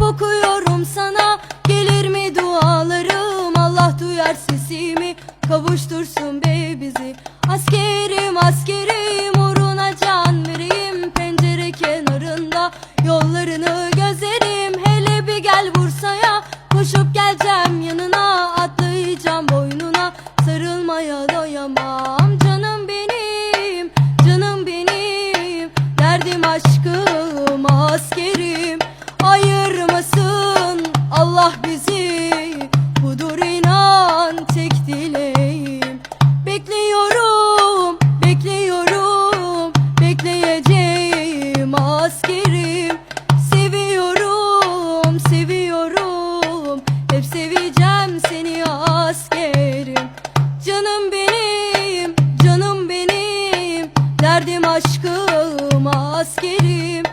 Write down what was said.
Hep okuyorum sana. Gelir mi dualarım? Allah duyar sesimi. Kavuştursun bey bizi. Askerim askerim uğruna can vereyim. Pencere kenarında yollarını gözlerim. Hele bir gel Bursa'ya. Koşup geleceğim yanına. Atlayacağım boynuna. Sarılmaya doyamam. Canım benim canım benim. Derdim aşkım askerim Allah bizi budur inan tek dileğim. Bekliyorum, bekliyorum, bekleyeceğim askerim. Seviyorum, seviyorum, hep seveceğim seni askerim. Canım benim, canım benim, derdim aşkım askerim.